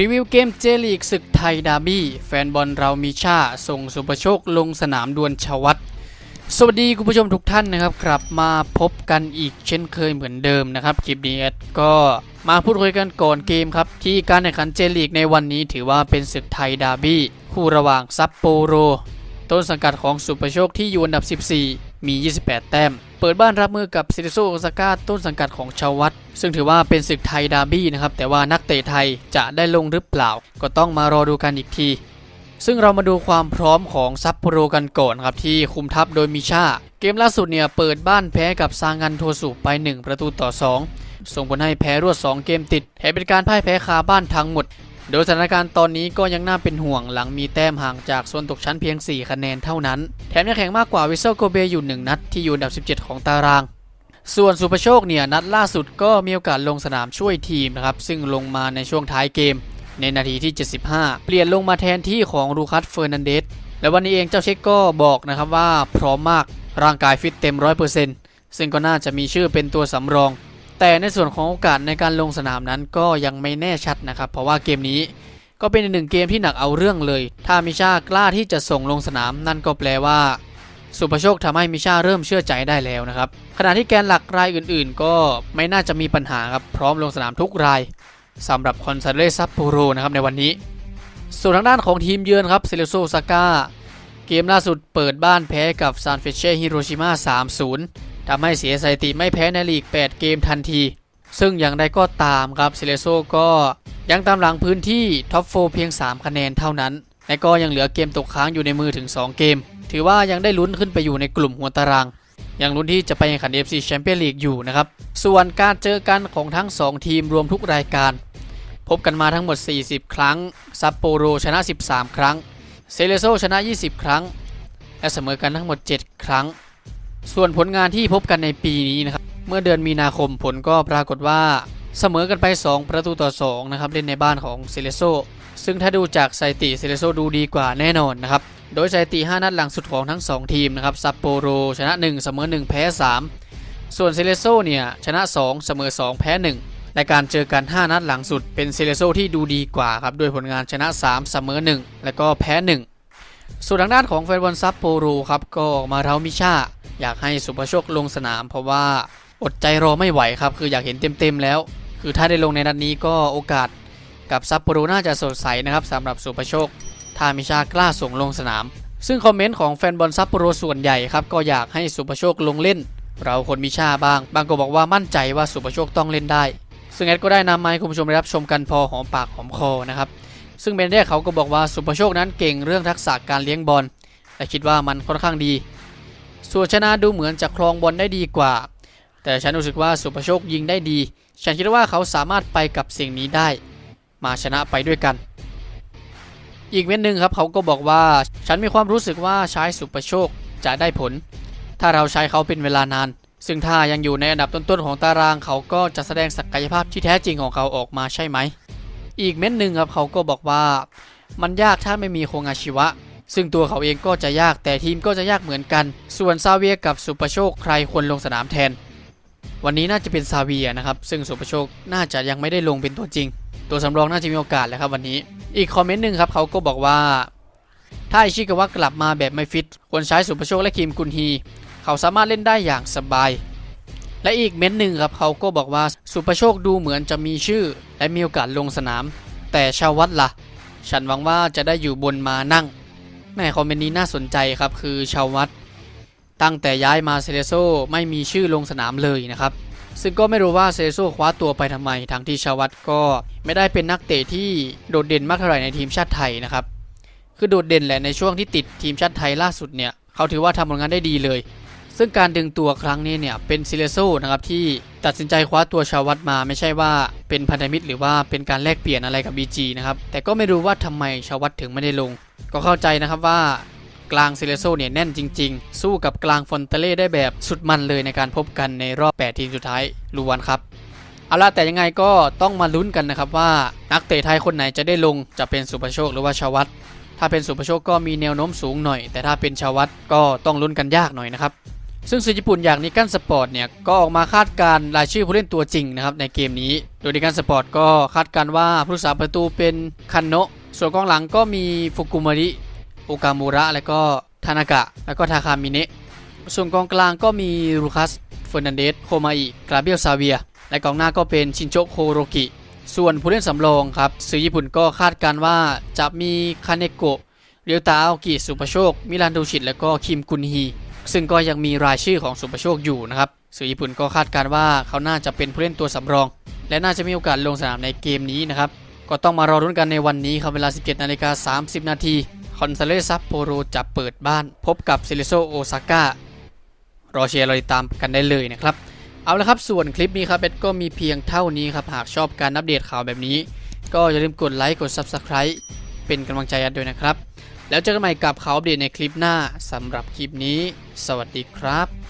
รีวิวเกมเจลีกศึกไทยดาร์บี้ แฟนบอลเรามีชาส่งสุประโชคลงสนามดวลชวัตสวัสดีคุณผู้ชมทุกท่านนะครับกลับมาพบกันอีกเช่นเคยเหมือนเดิมนะครับคลิปนี้ก็มาพูดคุยกันก่อนเกมครับ ที่การแข่งขันเจลีกในวันนี้ถือว่าเป็นศึกไทยดาร์บี้ คู่ระหว่างซัปโปโร ต้นสังกัดของสุประโชคที่อยู่อันดับ 14 มี 28 แต้ม เปิดบ้านรับมือกับซิริโซโอซาก้าต้นสังกัดของชาววัดซึ่งถือว่าเป็นศึกไทยดาร์บี้นะครับ แต่ว่านักเตะไทยจะได้ลงหรือเปล่า ก็ต้องมารอดูกันอีกที ซึ่งเรามาดูความพร้อมของซัปโปโรกันก่อนครับที่คุมทัพโดยมิชา เกมล่าสุดเนี่ยเปิดบ้านแพ้กับซางันโทสุไป 1 ประตูต่อ 2 ส่งผลให้แพ้รวด 2 เกมติดแถมเป็นการพ่ายแพ้คาบ้านทั้งหมด โดยสถานการณ์ตอนนี้ก็ยังน่าเป็นห่วงหลังมีแต้มห่างจากโซนตกชั้นเพียง 4 คะแนนเท่านั้น แถมยังแข่งมากกว่าวิเซลโกเบอยู่ 1 นัดที่อยู่อันดับ 17 ของตาราง ส่วนสุภโชคเนี่ยนัดล่าสุดก็มีโอกาสลงสนามช่วยทีมนะครับ ซึ่งลงมาในช่วงท้ายเกม ในนาทีที่ 75 เปลี่ยนลงมาแทนที่ของลูคัสเฟอร์นันเดสและวันนี้เองเจ้าเช็กก็บอกนะครับว่าพร้อมมากร่างกายฟิตเต็ม 100%ซึ่งก็น่าจะมีชื่อเป็นตัวสำรอง แต่ในส่วนของโอกาสในการลงสนามนั้นก็ยังไม่แน่ชัดนะครับ เพราะว่าเกมนี้ก็เป็นหนึ่งเกมที่หนักเอาเรื่องเลย ถ้ามิชากล้าที่จะส่งลงสนาม นั่นก็แปลว่า สุภโชคทำให้มิชาเริ่มเชื่อใจได้แล้วนะครับ ขณะที่แกนหลักรายอื่น ๆ ก็ไม่น่าจะมีปัญหาครับ พร้อมลงสนามทุกรายสำหรับคอนซาเลซัปโปโรนะครับในวันนี้ ส่วนทางด้านของทีมเยือนครับเซเลโซซาก้าเกมล่าสุดเปิดบ้านแพ้กับซานเฟเช่ฮิโรชิมา3-0 ทำให้เสียสถิติไม่แพ้ในลีก 8 เกมทันที ซึ่งอย่างใดก็ตามครับเซเลโซก็ยังตามหลังพื้นที่ท็อปโฟเพียง 3 คะแนนเท่านั้น และก็ยังเหลือเกมตกค้างอยู่ในมือถึง 2 เกม ถือว่ายังได้ลุ้นขึ้นไปอยู่ในกลุ่มหัวตาราง ยังลุ้นที่จะไปแข่งขัน FC Champions League อยู่นะครับ ส่วนการเจอกันของทั้ง 2 ทีมรวมทุกรายการ พบกันมาทั้งหมด 40 ครั้งซัปโปโรชนะ 13 ครั้ง เซเลโซชนะ 20 ครั้ง และเสมอกันทั้งหมด 7 ครั้ง ส่วนผลงานที่พบกันในปีนี้นะครับ เมื่อเดือนมีนาคมผลก็ปรากฏว่าเสมอกันไป 2 ประตูต่อ2นะครับเล่นในบ้านของเซเลโซซึ่งถ้าดูจากสถิติเซเลโซดูดีกว่าแน่นอนนะครับ โดยสถิติ 5 นัดหลังสุดของทั้ง 2 ทีมนะครับซัปโปโรชนะ 1 เสมอ 1 แพ้ 3 ส่วนเซเลโซเนี่ยชนะ 2 เสมอ 2 แพ้ 1 และการเจอกัน 5 นัดหลังสุดเป็นเซเลโซที่ดูดีกว่าครับด้วยผลงานชนะ 3 เสมอ 1 และก็แพ้ 1 ส่วนทางด้านของแฟนบอลซัปโปโรครับก็ออกมาเท้ามิชา อยากให้สุภโชคลงสนาม เพราะว่าอดใจรอไม่ไหวครับ คืออยากเห็นเต็มๆแล้ว คือถ้าได้ลงในนัดนี้ก็โอกาสกับซัปโปโรน่าจะสดใสนะครับสำหรับสุภโชคถ้ามิชากล้าส่งลงสนาม ซึ่งคอมเมนต์ของแฟนบอลซัปโปโรส่วนใหญ่ครับก็อยากให้สุภโชคลงเล่น เราคนมิชาบ้าง บางก็บอกว่ามั่นใจว่าสุภโชคต้องเล่นได้ ซึ่งแอดก็ได้นำมาให้คุณผู้ชมได้รับชมกันพอหอมปากหอมคอนะครับซึ่งเบนเดเขาก็บอกว่าสุภโชคนั้นเก่งเรื่องทักษะการเลี้ยงบอลและคิดว่ามันค่อนข้างดี ส่วนชนะดูเหมือนจะครองบอลได้ดีกว่า แต่ฉันรู้สึกว่าสุภโชคยิงได้ดี ฉันคิดว่าเขาสามารถไปกับสิ่งนี้ได้ มาชนะไปด้วยกัน อีกเว้นหนึ่งครับเขาก็บอกว่า ฉันมีความรู้สึกว่าใช้สุภโชคจะได้ผล ถ้าเราใช้เขาเป็นเวลานาน ซึ่งถ้ายังอยู่ในอันดับต้นๆของตารางเขาก็จะแสดงศักยภาพที่แท้จริงของเขาออกมาใช่ไหม อีกเม้นหนึ่งครับเขาก็บอกว่า มันยากถ้าไม่มีโคงอาชิวะ ซึ่งตัวเขาเองก็จะยากแต่ทีมก็จะยากเหมือนกัน ส่วนซาเวียกับสุปโชคใครควรลงสนามแทน วันนี้น่าจะเป็นซาเวียนะครับซึ่งสุปโชคน่าจะยังไม่ได้ลงเป็นตัวจริง ตัวสำรองน่าจะมีโอกาสแหล้วครับวันนี้ อีกคอมเมนต์หนึ่งครับเขาก็บอกว่า ถ้าอิชิกาวะกลับมาแบบไม่ฟิตควรใช้สุปโชคและคิมกุนฮีเขาสามารถเล่นได้อย่างสบายและอีกเม้นต์หนึ่งครับเขาก็บอกว่าสุประโชคดูเหมือนจะมีชื่อ และมีโอกาสลงสนาม แต่ชาววัดล่ะ ฉันหวังว่าจะได้อยู่บนมานั่ง แม่คอมเมนต์นี้น่าสนใจครับ คือชาววัดตั้งแต่ย้ายมาเซเลโซไม่มีชื่อลงสนามเลยนะครับ ซึ่งก็ไม่รู้ว่าเซเลโซคว้าตัวไปทำไม ทั้งที่ชาววัดก็ไม่ได้เป็นนักเตะที่โดดเด่นมากเท่าไหร่ในทีมชาติไทยนะครับ คือโดดเด่นแหละในช่วงที่ติดทีมชาติไทยล่าสุดเนี่ย เขาถือว่าทำผลงานได้ดีเลย ซึ่งการดึงตัวครั้งนี้เนี่ยเป็นซิเลโซนะครับที่ตัดสินใจคว้าตัวชาววัดมาไม่ใช่ว่าเป็นพันธมิตรหรือว่าเป็นการแลกเปลี่ยนอะไรกับ BG นะครับแต่ก็ไม่รู้ว่าทำไมชาววัดถึงไม่ได้ลง ก็เข้าใจนะครับว่ากลางซิเลโซเนี่ยแน่นจริง ๆ สู้กับกลางฟอนเตเล่ได้แบบสุดมันเลยในการพบกันในรอบ 8 ทีมสุดท้ายลูวันครับเอาล่ะแต่ยังไงก็ต้องมาลุ้นกันนะครับว่านักเตะไทยคนไหนจะได้ลงจะเป็นสุประโชคหรือว่าชาววัดถ้าเป็นสุประโชคก็มีแนวโน้มสูงหน่อย แต่ถ้าเป็นชาววัดก็ต้องลุ้นกันยากหน่อยนะครับ ซึ่งสื่อญี่ปุ่นอย่างนิกันสปอร์ตเนี่ยก็ออกมาคาดการรายชื่อผู้เล่นตัวจริงนะครับในเกมนี้ โดยนิกันสปอร์ตก็คาดการว่าผู้รักษาประตูเป็นคันโนะส่วนกองหลังก็มีฟุกุมาริโอกามูระ และก็ทานากะ แล้วก็ทาคามิเนะส่วนกองกลางก็มีลูคัสเฟอร์นันเดสโคมาอิกราเบียลซาเวีย และกองหน้าก็เป็นชินโจโคโรกิ ส่วนผู้เล่นสำรองครับสื่อญี่ปุ่นก็คาดการว่าจะมีคาเนโกะเรียวตาอากิสุปโชค มิลันดูชิต และก็คิมกุนฮี ซึ่งก็ยังมีรายชื่อของสุปะโชคอยู่นะครับสื่อญี่ปุ่นก็คาดการว่าเขาน่าจะเป็นผู้เล่นตัวสำรอง และน่าจะมีโอกาสลงสนามในเกมนี้นะครับก็ต้องมารอรุ้นกันในวันนี้ครับเวลา 17นาฬิกา30 นาทีคอนซาเลซัปโปโรจะเปิดบ้าน พบกับเซเลโซโอซาก้ารอเชียร์รอติดตามกันได้เลยนะครับ เอาละครับส่วนคลิปนี้ครับเบ็ดก็มีเพียงเท่านี้ครับ หากชอบการอัปเดตข่าวแบบนี้ ก็อย่าลืมกดไลค์กด Subscribe เป็นกำลังใจกันด้วยนะครับ แล้วเจอกันใหม่กับข่าวอัปเดตในคลิปหน้าสำหรับคลิปนี้ สวัสดีครับ